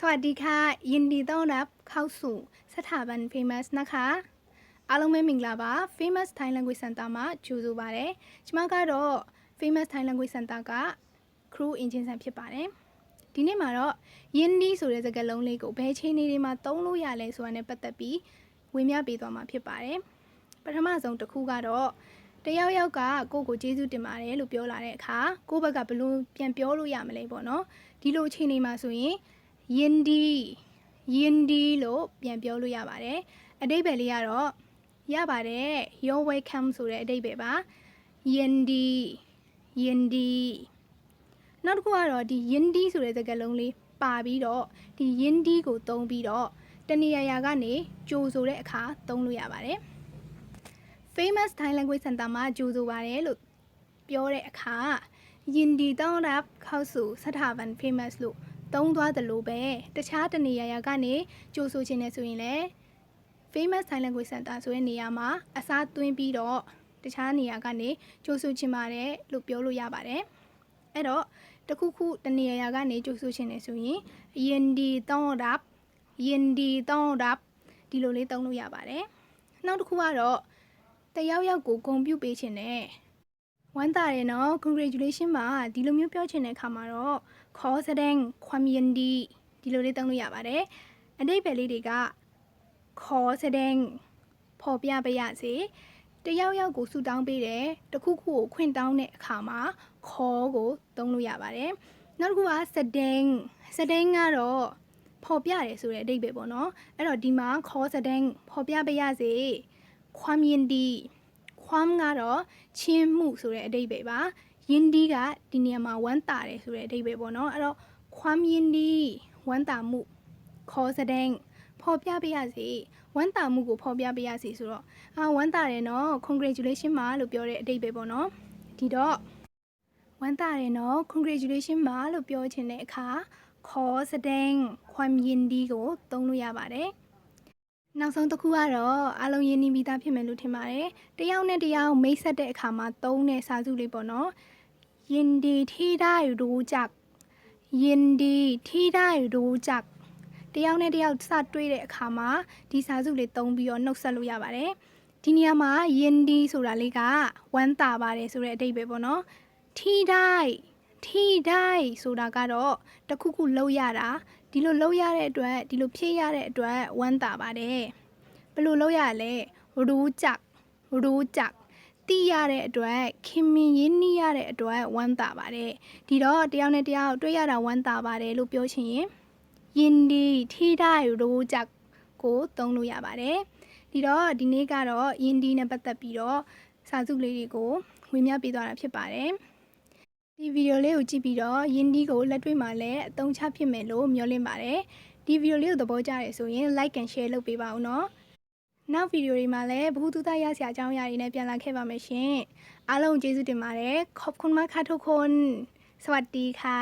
สวัสดีค่ะ ยินดีต้อนรับเข้าสู่สถาบัน Famous นะคะအားလုံးပဲမင်္ဂလာပါ Famous Thai Language Center မှာကြိုဆိုပါရစေ။ကျွန်မကတော့ Famous Thai Language Center က crew engine ဆန်ဖြစ်ပါတယ်။ဒီနေ့မှာတော့ယင်းဒီဆိုတဲ့စကားလုံးလေးကိုဘယ်ချိန်နေတွေမှာသုံးလို့ရလဲဆိုတာနဲ့ပတ်သက်ပြီးဝေမျှပေးသွားမှာဖြစ်ပါတယ်။ပထမဆုံးတစ်ခုကတော့တယောက်ယောက်ကကိုယ့်ကိုကျေးဇူးတင်ပါတယ်လို့ပြောလာတဲ့အခါကိုယ့်ဘက်ကဘယ်လိုပြန်ပြောလို့ရမလဲပေါ့နော်။ဒီလိုအချိန်နေမှာဆိုရင် ယင်ဒီယင်ဒီလို့ပြန်ပြောလို့ရပါတယ်အတိတ်ပဲလေးကတော့ရပါတယ် your welcome ဆိုတဲ့အတိတ်ပဲပါယင်ဒီယင်ဒီနောက်တစ်ခုကတော့ဒီယင်ဒီဆိုတဲ့စကားလုံးလေးပါပြီးတော့ဒီယင်ဒီကိုသုံးပြီးတော့တနေရာရာကနေကြိုဆိုတဲ့အခါသုံးလို့ရပါတယ် famous Thai language center မှာကြိုဆိုပါတယ်လို့ပြောတဲ့အခါယင်ဒီတောင်းရပ်ခေါဆူစထာဗန် famous လို့ သုံးသွားသလိုပဲတခြားတနေရာရာကနေကြိုဆိုခြင်းနဲ့ဆိုရင်လည်း famous Thai language center ဆိုတဲ့နေရာမှာအစားသွင်းပြီးတော့တခြားနေရာကနေကြိုဆိုခြင်းပါတယ်လို့ပြောလို့ရပါတယ်အဲ့တော့တခုခုတနေရာရာကနေကြိုဆိုခြင်းနဲ့ဆိုရင် yindi တောင်းရပ် yindi တောင်းရပ်ဒီလိုလေးတုံးလို့ရပါတယ်နောက်တစ်ခုကတော့တယောက်ယောက်ကိုဂုဏ်ပြုပေးခြင်းနဲ့ဝမ်းသာတယ်နော် congratulation ပါဒီလိုမျိုးပြောချင်တဲ့အခါမှာတော့ ခေါ်စတဲ့ความยินดีဒီလိုလေးသုံးလို့ရပါတယ်အတိတ်ပဲလေးတွေကခေါ်စတဲ့ပေါ်ပြပရစေတယောက်ယောက်ကိုဆူတောင်းပေးတယ်တခုခုကိုခွင့်တောင်းတဲ့အခါမှာခေါ်ကိုသုံးလို့ရပါတယ်နောက်တစ်ခုကစတဲ့စတဲ့ကတော့ပေါ်ပြတယ်ဆိုတဲ့အတိတ်ပဲပေါ့နော်အဲ့တော့ဒီမှာခေါ်စတဲ့ပေါ်ပြပရစေความยินดีความကတော့ချင်းမှုဆိုတဲ့အတိတ်ပဲပါ ယင်းဒီကဒီနေရာမှာဝမ်းတာတယ်ဆိုတဲ့အဓိပ္ပာယ်ပေါ့နော်အဲ့တော့ความยินดีဝမ်းတာမှုခေါ်စတဲ့ဖော်ပြပေးရစီဝမ်းတာမှုကိုဖော်ပြပေးရစီဆိုတော့အာဝမ်းတာတယ်နော် congratulation ပါလို့ပြောတဲ့အဓိပ္ပာယ်ပေါ့နော်ဒီတော့ဝမ်းတာတယ်နော် congratulation ပါလို့ပြောချင်တဲ့အခါခေါ်စတဲ့ความยินดีကိုသုံးလို့ရပါတယ်နောက်ဆုံးတစ်ခုကတော့အလုံးရင်းနှီးပြီးသားဖြစ်မယ်လို့ထင်ပါတယ်။တယောက်နဲ့တယောက်မိတ်ဆက်တဲ့အခါမှာသုံးတဲ့စာစုလေးပေါ့နော်။ ยินดีที่ได้รู้จัก ยินดีที่ได้รู้จัก တယောက်နဲ့တယောက်စတွေ့တဲ့အခါမှာဒီစာစုလေးသုံးပြီးတော့နှုတ်ဆက်လို့ရပါတယ်။ဒီနေရာမှာယင်ဒီဆိုတာလေးကဝမ်းသာပါတယ်ဆိုတဲ့အဓိပ္ပာယ်ပေါ့နော်။ထိတိုင်းထိတိုင်းဆိုတာကတော့တခုခုလှုပ်ရတာဒီလိုလှုပ်ရတဲ့အတွက်ဒီလိုဖြည့်ရတဲ့အတွက်ဝမ်းသာပါတယ်။ဘယ်လိုလှုပ်ရလဲ။ရူးကြရူးကြ သိရတဲ့အတွက်ခင်မင်ရင်းနှီးရတဲ့အတွက်ဝမ်းသာပါတယ်ဒီတော့တယောက်နဲ့တယောက်တွေ့ရတာဝမ်းသာပါတယ်လို့ပြောချင်ရင်ယင်ဒီထိဒါရိုးကြကိုသုံးလို့ရပါတယ်ဒီတော့ဒီနေ့ကတော့ယင်ဒီနဲ့ပတ်သက်ပြီးတော့စာစုလေးတွေကိုဝင်မြပေးသွားတာဖြစ်ပါတယ်ဒီဗီဒီယိုလေးကိုကြည့်ပြီးတော့ယင်ဒီကိုလက်တွေ့မှာလည်းအသုံးချဖြစ်မယ်လို့မျှော်လင့်ပါတယ်ဒီဗီဒီယိုလေးကိုသဘောကျတယ်ဆိုရင် like and share လုပ်ပေးပါဦးနော် နောက်ဗီဒီယိုတွေမှာလည်းဘ ഹു တုတရဆရာအကြောင်းအရာတွေနဲ့ပြန်လာခဲ့ပါမယ်ရှင်အားလုံးကျေးဇူးတင်ပါတယ်ขอบคุณมากค่ะทุกคน สวัสดีค่ะ